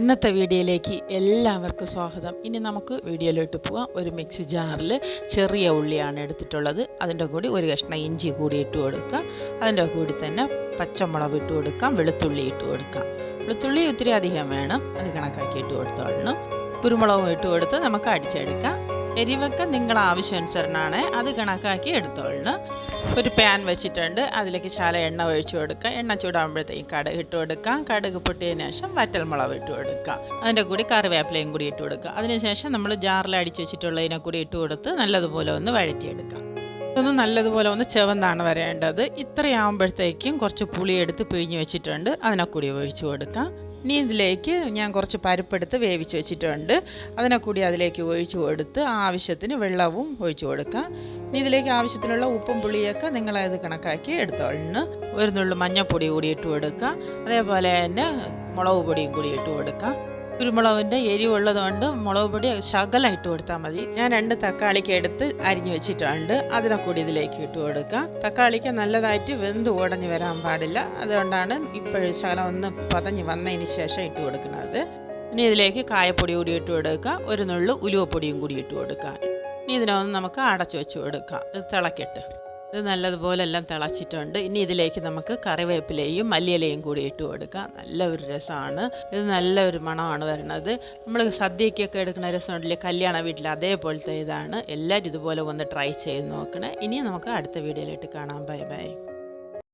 ഇന്നത്തെ വീഡിയോയിലേക്ക് എല്ലാവർക്കും സ്വാഗതം. ഇനി നമുക്ക് വീഡിയോയിലോട്ട് പോവാം. ഒരു മിക്സി ജാറിൽ ചെറിയ ഉള്ളിയാണ് എടുത്തിട്ടുള്ളത്. അതിന്റെ കൂടി ഒരു കഷ്ണം ഇഞ്ചി കൂടി ഇട്ട് കൊടുക്കുക അതിന്റെ കൂടി തന്നെ പച്ചമുളക് ഇട്ട് കൊടുക്കാം. വെളുത്തുള്ളി ഇട്ട് കൊടുക്കാം. വെളുത്തുള്ളി ഒത്തിരി അധികം വേണം. അത് കണക്കാക്കി ഇട്ട് കൊടുത്തോളണം. കുരുമുളകും ഇട്ട് കൊടുത്ത് നമുക്ക് അടിച്ചെടുക്കാം. എരിവൊക്കെ നിങ്ങളുടെ ആവശ്യാനുസരണമാണ്. അത് കണക്കാക്കി എടുത്തോളണം. ഒരു പാൻ വെച്ചിട്ടുണ്ട്. അതിലേക്ക് ശാല എണ്ണ ഒഴിച്ചു കൊടുക്കുക. എണ്ണ ചൂടാകുമ്പോഴത്തേക്ക് കടുക് ഇട്ട് കൊടുക്കാം കടുക് പൊട്ടിയതിന് ശേഷം വറ്റൽമുളക് ഇട്ട് കൊടുക്കുക. അതിന്റെ കൂടി കറിവേപ്പിലയും കൂടി ഇട്ട് കൊടുക്കുക. അതിനുശേഷം നമ്മൾ ജാറിൽ അടിച്ചു വെച്ചിട്ടുള്ളതിനെ കൂടി ഇട്ട് കൊടുത്ത് നല്ലതുപോലെ ഒന്ന് വഴറ്റിയെടുക്കാം ഇതൊന്ന് നല്ലതുപോലെ ഒന്ന് ചെവന്താണ് വരേണ്ടത്. ഇത്രയാകുമ്പോഴത്തേക്കും കുറച്ച് പുളി എടുത്ത് പിഴിഞ്ഞ് വെച്ചിട്ടുണ്ട്. അതിനെ കൂടി ഒഴിച്ചു കൊടുക്കാം. ഇനി ഇതിലേക്ക് ഞാൻ കുറച്ച് പരിപ്പെടുത്ത് വേവിച്ച് വെച്ചിട്ടുണ്ട്. അതിനെ കൂടി അതിലേക്ക് ഒഴിച്ചു കൊടുത്ത് ആവശ്യത്തിന് വെള്ളവും ഒഴിച്ചു കൊടുക്കാം. ഇനി ഇതിലേക്ക് ആവശ്യത്തിനുള്ള ഉപ്പും പുളിയൊക്കെ നിങ്ങളത് കണക്കാക്കി എടുത്തോളണം. ഒരു നുള്ളു മഞ്ഞൾപ്പൊടി കൂടി ഇട്ട് കൊടുക്കുക അതേപോലെ തന്നെ മുളക് പൊടിയും കൂടി ഇട്ട് കൊടുക്കാം. കുരുമുളകിന്റെ എരിവുള്ളത് കൊണ്ട് മുളക് പൊടി ശകലം ഇട്ട് കൊടുത്താൽ മതി. ഞാൻ രണ്ട് തക്കാളിക്ക് എടുത്ത് അരിഞ്ഞു വെച്ചിട്ടുണ്ട്. അതിനെ കൂടി ഇതിലേക്ക് ഇട്ട് കൊടുക്കാം തക്കാളിക്ക് നല്ലതായിട്ട് വെന്ത് ഉടഞ്ഞു വരാൻ പാടില്ല. അതുകൊണ്ടാണ് ഇപ്പോഴും ശകലം ഒന്ന് പതഞ്ഞ് വന്നതിന് ശേഷം ഇട്ട് കൊടുക്കുന്നത്. ഇനി ഇതിലേക്ക് കായപ്പൊടി കൂടി ഇട്ട് കൊടുക്കുക. ഒരു നുള്ളു ഉലുവപ്പൊടിയും കൂടി ഇട്ട് കൊടുക്കുക. ഇനി ഇതിനൊന്ന് നമുക്ക് അടച്ചു വെച്ച് കൊടുക്കാം. ഇത് തിളക്കിട്ട്. ഇത് നല്ലതുപോലെ എല്ലാം തിളച്ചിട്ടുണ്ട്. ഇനി ഇതിലേക്ക് നമുക്ക് കറിവേപ്പിലയും മല്ലിയിലയും കൂടി ഇട്ട് കൊടുക്കാം. നല്ല ഒരു രസമാണ്. ഇത് നല്ല ഒരു മണമാണ് വരുന്നത്. നമ്മൾ സദ്യക്കൊക്കെ എടുക്കുന്ന രസമുണ്ടല്ലേ കല്യാണ വീട്ടിൽ അതേപോലത്തെ ഇതാണ്. എല്ലാവരും ഇതുപോലെ ഒന്ന് ട്രൈ ചെയ്ത് നോക്കണേ. ഇനി നമുക്ക് അടുത്ത വീഡിയോയിലിട്ട് കാണാം. Bye bye.